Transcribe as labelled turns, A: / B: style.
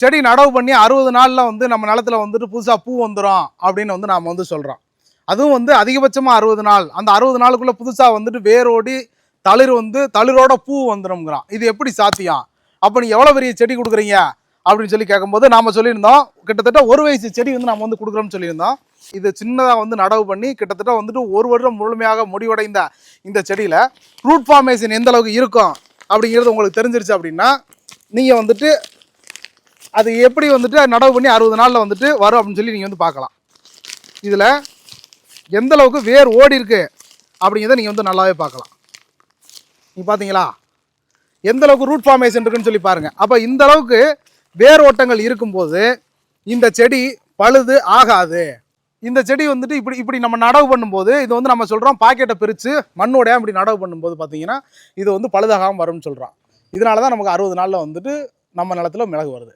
A: செடி நடவு பண்ணி அறுபது நாளில் வந்து நம்ம நிலத்துல வந்துட்டு புதுசாக பூ வந்துடும் அப்படின்னு வந்து நாம் வந்து சொல்கிறோம் அதுவும் வந்து அதிகபட்சமாக அறுபது நாள். அந்த அறுபது நாளுக்குள்ளே புதுசாக வந்துட்டு வேரோடி தளிர் வந்து தளிரோட பூ வந்துடும்ங்கிறான் இது எப்படி சாத்தியம்? அப்போ நீ எவ்வளோ பெரிய செடி கொடுக்குறீங்க? அப்படின்னு சொல்லி கேட்கும்போது நாம் சொல்லியிருந்தோம். கிட்டத்தட்ட ஒரு வயசு செடி வந்து நம்ம வந்து கொடுக்குறோம்னு சொல்லியிருந்தோம். இது சின்னதாக வந்து நடவு பண்ணி கிட்டத்தட்ட வந்துட்டு ஒரு வருடம் முழுமையாக முடிவடைந்த இந்த செடியில் ரூட் ஃபார்மேஷன் எந்த அளவுக்கு இருக்கும் அப்படிங்கிறது உங்களுக்கு தெரிஞ்சிருச்சு அப்படின்னா நீங்கள் வந்துட்டு அது எப்படி வந்துட்டு நடவு பண்ணி அறுபது நாளில் வந்துட்டு வரும் அப்படின்னு சொல்லி நீங்கள் வந்து பார்க்கலாம். இதில் எந்த அளவுக்கு வேர் ஓடி இருக்கு அப்படிங்கிறத நீங்கள் வந்து நல்லாவே பார்க்கலாம். நீ பார்த்தீங்களா? எந்த அளவுக்கு ரூட் ஃபார்மேஷன் இருக்குன்னு சொல்லி பாருங்கள் அப்போ இந்த அளவுக்கு வேர் ஓட்டங்கள் இருக்கும்போது இந்த செடி பழுது ஆகாது. இந்த செடி வந்துட்டு இப்படி இப்படி நம்ம நடவு பண்ணும்போது இது வந்து நம்ம சொல்கிறோம் பாக்கெட்டை பிரித்து மண்ணோடைய இப்படி நடவு பண்ணும்போது பார்த்தீங்கன்னா இது வந்து பழுதாகாமல் வரும்னு சொல்கிறோம் இதனால தான் நமக்கு அறுபது நாளில் வந்துட்டு நம்ம நிலத்துல மிளகு வருது.